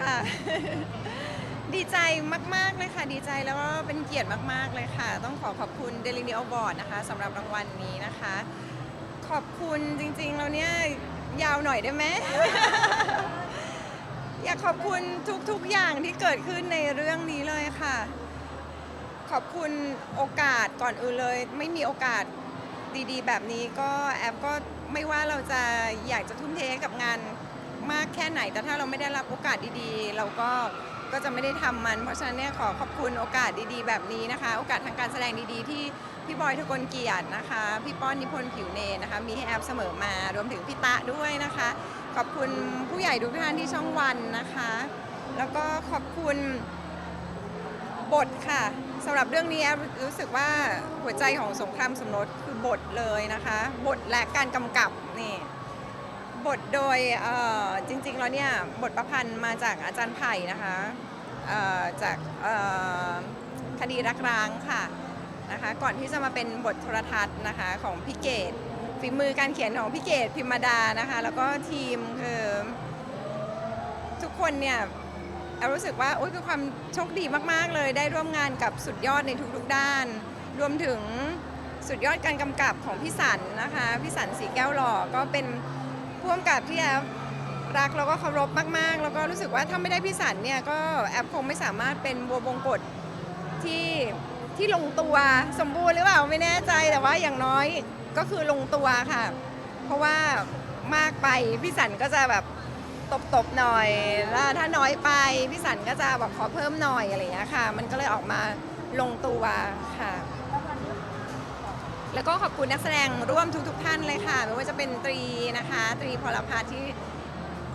ค่ะ ดีใจมาก ๆ เลยค่ะ ดีใจแล้วก็เป็นเกียรติมาก ๆ เลยค่ะ ต้องขอขอบคุณ Daily New Award นะคะสำหรับรางวัลนี้นะคะ ขอบคุณจริง ๆ แล้วเนี่ย ยาวหน่อยได้ไหม อยากขอบคุณทุก ๆ อย่างที่เกิดขึ้นในเรื่องนี้เลยค่ะ ขอบคุณโอกาสก่อนอื่นเลย ไม่มีโอกาสดีๆ แบบนี้ก็แอปก็ไม่ว่าเราจะอยากจะทุ่มเทกับงาน มากแค่ไหน แต่ถ้าเราไม่ได้รับโอกาสดีๆ เราก็ก็จะไม่ได้ทำมัน เพราะฉะนั้นเนี่ยขอขอบคุณโอกาสดีๆ แบบนี้นะคะ โอกาสทางการแสดงดีๆ ที่พี่บอยทุกคนเกียรตินะคะ พี่ป้อนนิพนธ์ผิวเนนะคะ มีให้แอปเสมอมารวมถึงพี่ตะด้วยนะคะ ขอบคุณผู้ใหญ่ทุกท่านที่ช่องวันนะคะ แล้วก็ขอบคุณบทค่ะสำหรับเรื่องนี้แอฟรู้สึกว่าหัวใจของสงครามสมรสคือบทเลยนะคะ บทและการกำกับนี่ บทโดยเอ่อจริงๆแล้วเนี่ยบทประพันธ์มาจากอาจารย์ไผ่นะคะเอ่อจากเอ่อคดีรักร้างค่ะนะคะก่อนที่จะมาเป็นบทโทรทัศน์นะคะของพี่เกดฝีมือการเขียนของพี่เกดพิมาดานะคะแล้วก็ทีมคือทุกคนเนี่ยแอลรู้สึกว่าโอ๊ยคือความโชคดีมากๆเลย ได้ร่วมงานกับสุดยอดในทุกๆด้าน รวมถึงสุดยอดการกำกับของพี่สันนะคะพี่สันสีแก้วหล่อก็เป็น พ่วงกับที่แอฟรักแล้วก็เคารพมาก ๆ แล้วก็รู้สึกว่าถ้าไม่ได้พี่สันเนี่ยก็แอฟคงไม่สามารถเป็นบัวบงกฎที่ที่ลงตัวสมบูรณ์หรือเปล่าไม่แน่ใจแต่ว่าอย่างน้อยก็คือลงตัวค่ะ เพราะว่ามากไปพี่สันก็จะแบบตบๆหน่อยแล้วถ้าน้อยไปพี่สันก็จะบอกขอเพิ่มหน่อยอะไรอย่างเงี้ยค่ะ มันก็เลยออกมาลงตัวค่ะ แล้วก็ขอบคุณนักแสดงร่วมทุก ๆ ท่านเลยค่ะไม่ว่าจะเป็นตรีนะคะ ตรีพลพัฒน์ที่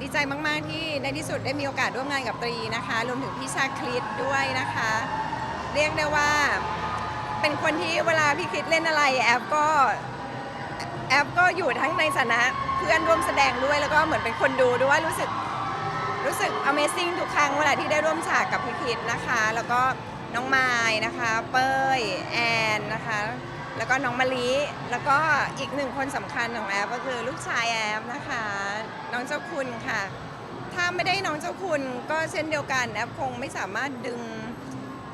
ดีใจมาก ๆ ที่ในที่สุดได้มีโอกาสร่วมงานกับตรีนะคะ รวมถึงพี่ชาคลิตด้วยนะคะ เรียกได้ว่าเป็นคนที่เวลาพี่คลิตเล่นอะไรแอปก็แอปก็อยู่ทั้งในฐานะเพื่อนร่วมแสดงด้วยแล้วก็เหมือนเป็นคนดูด้วยรู้สึกรู้สึก Amazing ทุกครั้งเวลาที่ได้ร่วมฉากกับพี่คิดนะคะ แล้วก็น้องไม้นะคะ เป้ย แอนนะคะ แล้วก็น้องมะลิ แล้วก็อีกหนึ่งคนสำคัญของแอปก็คือลูกชายแอปนะคะ น้องเจ้าคุณค่ะ ถ้าไม่ได้น้องเจ้าคุณก็เช่นเดียวกันแอปคงไม่สามารถดึง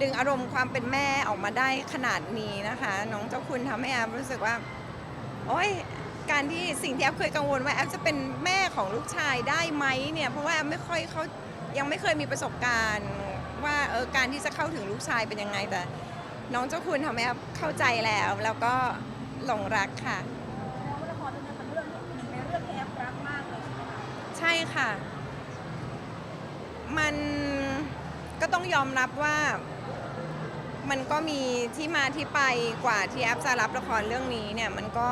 ดึงอารมณ์ความเป็นแม่ออกมาได้ขนาดนี้นะคะ น้องเจ้าคุณทำให้แอปรู้สึกว่า โอ้ยการที่สิ่งที่แอฟเคยกังวลว่าแอฟจะเป็นแม่ของลูกชายได้ไหมเนี่ยเพราะว่าแอฟไม่ค่อยเขายังไม่เคยมีประสบการณ์ว่าเออการที่จะเข้าถึงลูกชายเป็นยังไงแต่ น้องเจ้าคุณทำให้แอฟเข้าใจแล้ว แล้วก็หลงรักค่ะ แล้วละครเรื่องนี้เป็นเรื่องหนึ่งในเรื่องที่แอฟรักมากเลยใช่ไหมคะใช่ค่ะ มันก็ต้องยอมรับว่า มันก็มีที่มาที่ไปกว่าที่แอปจะรับละครเรื่องนี้เนี่ย มันก็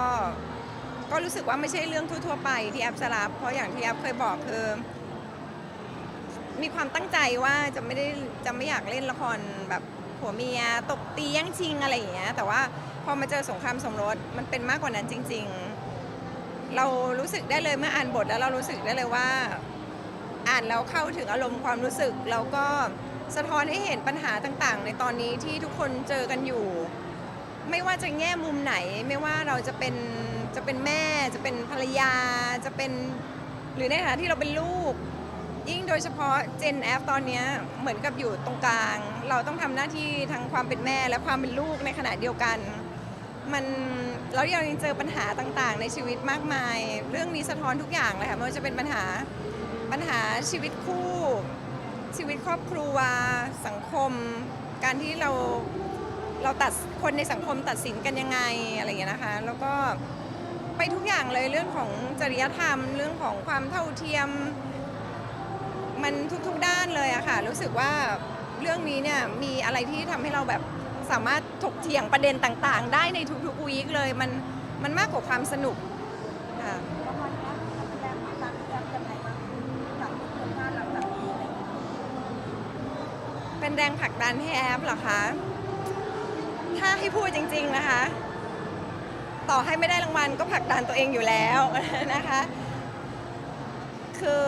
ก็รู้สึกว่าไม่ใช่เรื่องทั่วๆไปที่แอปจะรับ เพราะอย่างที่แอปเคยบอกคือ มีความตั้งใจว่าจะไม่ได้จะไม่อยากเล่นละครแบบ ผัวเมียตบตีแย่งชิงอะไรอย่างเงี้ยแต่ว่าพอมาเจอสงครามสมรสมันเป็นมากกว่านั้นจริง ๆ เรารู้สึกได้เลยเมื่ออ่านบทแล้วเรารู้สึกได้เลยว่า อ่านแล้วเข้าถึงอารมณ์ความรู้สึกแล้วก็สะท้อนให้เห็นปัญหาต่างๆ ในตอนนี้ที่ทุกคนเจอกันอยู่ ไม่ว่าจะแง่มุมไหน ไม่ว่าเราจะเป็นจะเป็นแม่ จะเป็นภรรยาจะเป็น หรือในฐานะที่เราเป็นลูก ยิ่งโดยเฉพาะ Gen F ตอนเนี้ยเหมือนกับอยู่ตรงกลาง เราต้องทำหน้าที่ทั้งความเป็นแม่และความเป็นลูกในขณะเดียวกัน มันแล้วเรายังเจอปัญหาต่างๆ ในชีวิตมากมาย เรื่องนี้สะท้อนทุกอย่างเลยค่ะไม่ว่าจะเป็นปัญหาปัญหาชีวิตคู่ ชีวิตครอบครัวสังคม การที่เราเราตัดคนในสังคมตัดสินกันยังไงอะไรอย่างเงี้ยนะคะ แล้วก็ไปทุกอย่างเลยเรื่องของจริยธรรม เรื่องของความเท่าเทียม มันทุกๆด้านเลยอะค่ะ รู้สึกว่าเรื่องนี้เนี่ยมีอะไรที่ทำให้เราแบบสามารถถกเถียงประเด็นต่างๆ ได้ในทุกๆวีคเลย มันมันมากกว่าความสนุกค่ะละครแอฟเป็นแรงผลักดันแอฟยังไงบ้างหลังผลงานหลังจากนี้อะไรอย่างเงี้ยเป็นแรงผลักดันให้แอปเหรอคะ ถ้าให้พูดจริง ๆนะคะ ต่อให้ไม่ได้รางวัลก็ผลักดันตัวเองอยู่แล้ว นะคะ คือ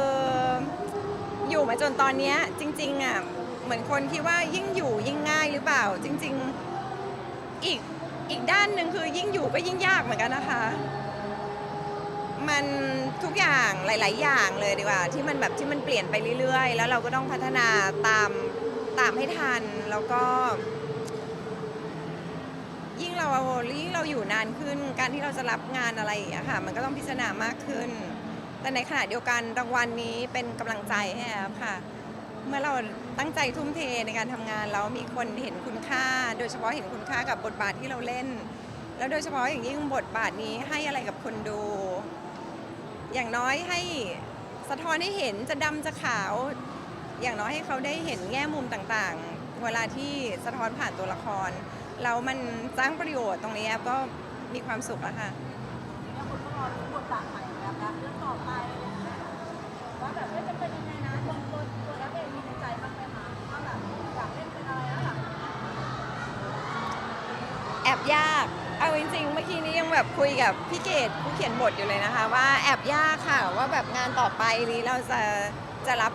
อยู่มาจนตอนเนี้ยจริงๆอะเหมือนคนคิดว่ายิ่งอยู่ยิ่งง่ายหรือเปล่า จริง ๆ อีกอีกด้านหนึ่งคือยิ่งอยู่ก็ยิ่งยากเหมือนกันนะคะ มันทุกอย่างหลาย ๆ อย่างเลยดีกว่า ที่มันแบบที่มันเปลี่ยนไปเรื่อย ๆ แล้วเราก็ต้องพัฒนาตามตามให้ทันแล้วก็ ยิ่งเรายิ่งเราอยู่นานขึ้น การที่เราจะรับงานอะไรอย่างเงี้ยค่ะ มันก็ต้องพิจารณามากขึ้น แต่ในขณะเดียวกันรางวัลนี้เป็นกำลังใจให้แอฟค่ะ เมื่อเราตั้งใจทุ่มเทในการทำงานแล้วมีคนเห็นคุณค่า โดยเฉพาะเห็นคุณค่ากับบทบาทที่เราเล่น แล้วโดยเฉพาะอย่างยิ่งบทบาทนี้ให้อะไรกับคนดู อย่างน้อยให้สะท้อนให้เห็นจะดำจะขาว อย่างน้อยให้เขาได้เห็นแง่มุมต่างๆ เวลาที่สะท้อนผ่านตัวละครแล้วมันสร้างประโยชน์ตรงนี้แอฟก็มีความสุขแล้วค่ะ แล้วคุณก็รอรู้บทบาทใหม่ ยาก เอาจริงๆ เมื่อกี้นี้ยังแบบคุยกับพี่เกดผู้เขียนบทอยู่เลยนะคะ ว่าแอบยากค่ะว่าแบบงานต่อไปนี้เราจะจะรับ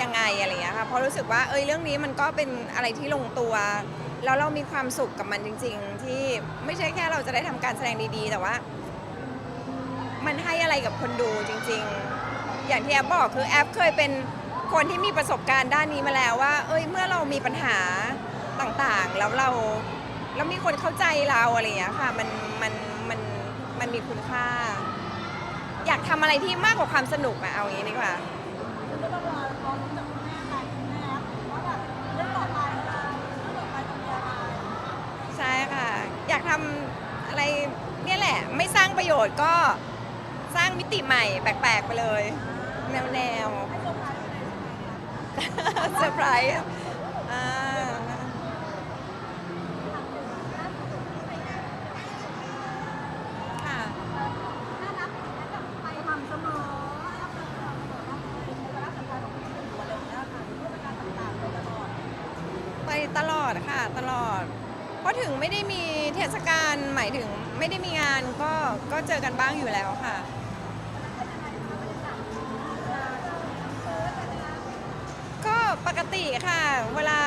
ยังไงอะไรอย่างเงี้ยค่ะเพราะรู้สึกว่าเอ้ยเรื่องนี้มันก็เป็นอะไรที่ลงตัว แล้วเรามีความสุขกับมันจริง ๆ ที่ไม่ใช่แค่เราจะได้ทำการแสดงดีๆ แต่ว่า มันให้อะไรกับคนดูจริง ๆ อย่างที่แอฟบอกคือแอฟเคยเป็นคนที่มีประสบการณ์ด้านนี้มาแล้วว่า เอ้ยเมื่อเรามีปัญหาต่างๆ แล้วเรา แล้วมีคนเข้าใจเราอะไรอย่างเงี้ยค่ะ มันมันมันมันมีคุณค่า อยากทำอะไรที่มากกว่าความสนุกอะเอาอย่างนี้ดีกว่าคุณก็ต้องรอรอรู้จากคุณแม่ไปคุณแม่ว่าแบบเรื่องต่อไปอะไรเรื่องต่อไปจะมีอะไรใช่ค่ะ อยากทำอะไรเนี่ยแหละ ไม่สร้างประโยชน์ก็สร้างมิติใหม่แปลกๆไปเลย แนวแนวให้เซอร์ไพรส์ไปเลยใช่ไหมคะๆเซอร์ไพรส์อ่าค่ะ น่ารักอย่างเงี้ยแบบไปทำเสมอแล้วก็ทำเสมอนะเป็นเวลาสำคัญของคุณอยู่อะไรอย่างเงี้ยค่ะเรื่องการต่างๆไปตลอด ไปต ลอดค่ะตลอด เพราะถึงไม่ได้มีเทศกาลหมายถึงไม่ได้มีงานก็ก็เจอกันบ้างอยู่แล้วค่ะ ก็ปกติค่ะ เวลา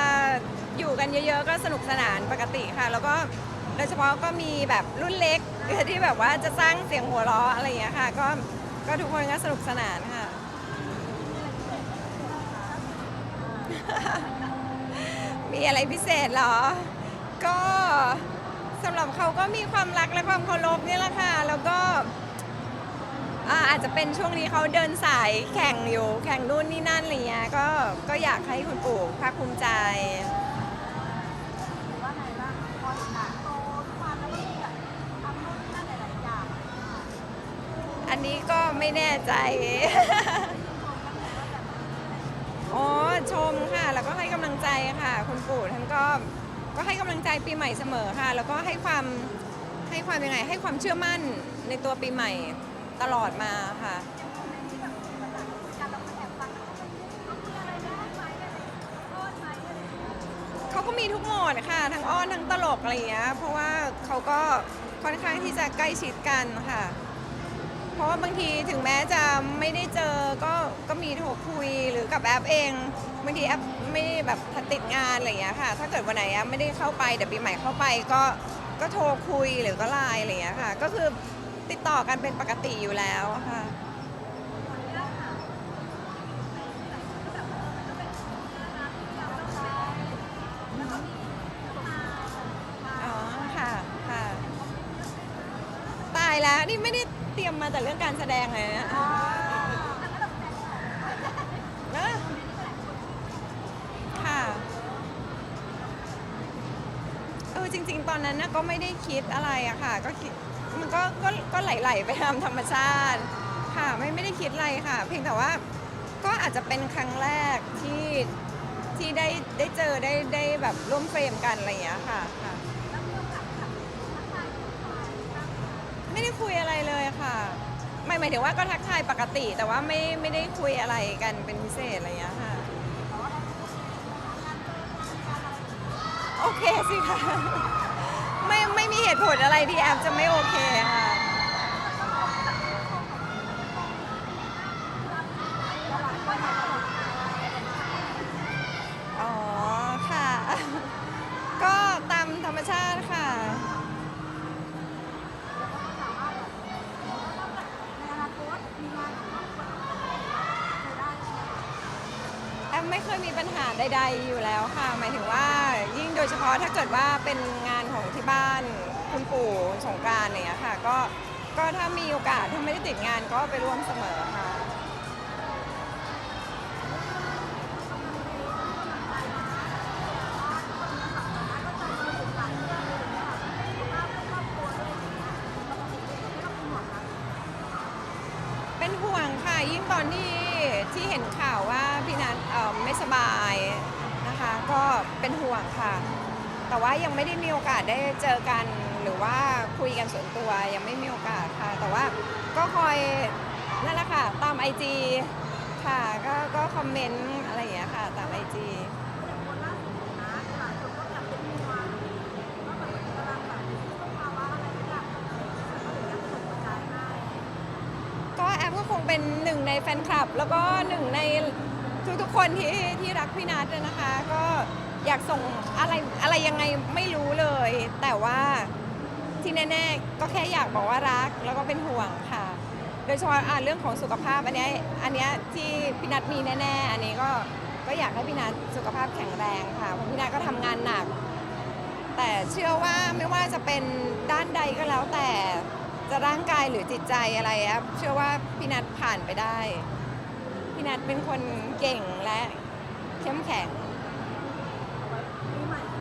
อยู่กันเยอะๆ ก็สนุกสนานปกติค่ะ แล้วก็โดยเฉพาะก็มีแบบรุ่นเล็กที่แบบว่าจะสร้างเสียงหัวเราะอะไรอย่างเงี้ยค่ะ ก็ก็ทุกคนก็สนุกสนานค่ะ มีอะไรพิเศษเหรอ ก็สำหรับเขาก็มีความรักและความเคารพเนี่ยแหละค่ะ แล้วก็อ่าอาจจะเป็นช่วงนี้เขาเดินสายแข่งอยู่ แข่งนู่นนี่นั่นอะไรเงี้ย ก็ก็อยากให้คุณปู่ภาคภูมิใจ หรือว่าไงบ้างพอเห็นหลานโตทุกวันแล้วก็มีแบบทำนู่นนี่นั่นหลายๆอย่างอันนี้ก็ไม่แน่ใจอ๋อ ชมค่ะ แล้วก็ให้กำลังใจค่ะ คุณปู่ท่านก็ก็ให้กำลังใจปีใหม่เสมอค่ะ แล้วก็ให้ความให้ความยังไง ให้ความเชื่อมั่นในตัวปีใหม่ตลอดมาค่ะ เขาเงี้ยเขาก็มีทุกโหมดค่ะ ทั้งอ้อนทั้งตลกอะไรอย่างเงี้ยเพราะว่าเขาก็ค่อนข้างที่จะใกล้ชิดกันค่ะ เพราะว่าบางทีถึงแม้จะไม่ได้เจอก็ก็มีโทรคุยหรือกับแอปเองบางทีแอปไม่ได้แบบติดงานอะไรอย่างเงี้ยค่ะ ถ้าเกิดวันไหนแอปไม่ได้เข้าไปเดี๋ยวปีใหม่เข้าไปก็ก็โทรคุยหรือก็ไลน์อะไรอย่างเงี้ยค่ะ ก็คือติดต่อกันเป็นปกติอยู่แล้วค่ะ แต่เรื่องการแสดงเลยนะนะค่ะ เออจริง ๆ ตอนนั้นนะก็ไม่ได้คิดอะไรอะค่ะ ก็คิดมันก็ก็ก็ไหลๆไปตามธรรมชาติค่ะไม่ไม่ได้คิดอะไรค่ะ เพียงแต่ว่าก็อาจจะเป็นครั้งแรกที่ที่ได้ได้เจอได้ได้แบบร่วมเฟรมกันอะไรอย่างเงี้ยค่ะค่ะ ไม่ได้คุยอะไรเลยค่ะ ไม่หมายถึงว่าก็ทักทายปกติ แต่ว่าไม่ไม่ได้คุยอะไรกันเป็นพิเศษอะไรอย่างเงี้ยค่ะ โอเคสิค่ะไม่ไม่มีเหตุผลอะไรที่แอปจะไม่โอเคค่ะ อ๋อค่ะ ก็ตามธรรมชาติค่ะ ใน ไม่ เคยมีปัญหาใด ๆ อยู่แล้วค่ะ หมายถึงว่ายิ่งโดยเฉพาะถ้าเกิดว่าเป็นงานของที่บ้านคุณปู่สงกรารอะไรอย่างเงี้ยค่ะ ก็ก็ถ้ามีโอกาสถ้าไม่ได้ติดงานก็ไปร่วมเสมอค่ะ เป็นห่วงค่ะยิ่งตอนที่ที่เห็นข่าวว่า ไม่สบายนะคะ ก็เป็นห่วงค่ะ แต่ว่ายังไม่ได้มีโอกาสได้เจอกันหรือว่าคุยกันส่วนตัวยังไม่มีโอกาสค่ะ แต่ว่าก็คอยนั่นแหละค่ะ ตามไอจีค่ะก็ก็คอมเมนต์อะไรอย่างเงี้ยค่ะ ตามไอจีก็แอปก็คงเป็นหนึ่งในแฟนคลับ แล้วก็หนึ่งใน ทุกๆคนที่ที่รักพี่นัทนะคะ ก็อยากส่งอะไรอะไรยังไงไม่รู้เลย แต่ว่าที่แน่ๆก็แค่อยากบอกว่ารักแล้วก็เป็นห่วงค่ะ โดยเฉพาะอะเรื่องของสุขภาพอันเนี้ยอันเนี้ยที่พี่นัทมีแน่ ๆ อันนี้ก็ก็อยากให้พี่นัทสุขภาพแข็งแรงค่ะเพราะพี่นัทก็ทำงานหนัก แต่เชื่อว่าไม่ว่าจะเป็นด้านใดก็แล้วแต่จะร่างกายหรือจิตใจอะไรแอฟเชื่อว่าพี่นัทผ่านไปได้ พี่นัทเป็นคนเก่งและเข้มแข็ง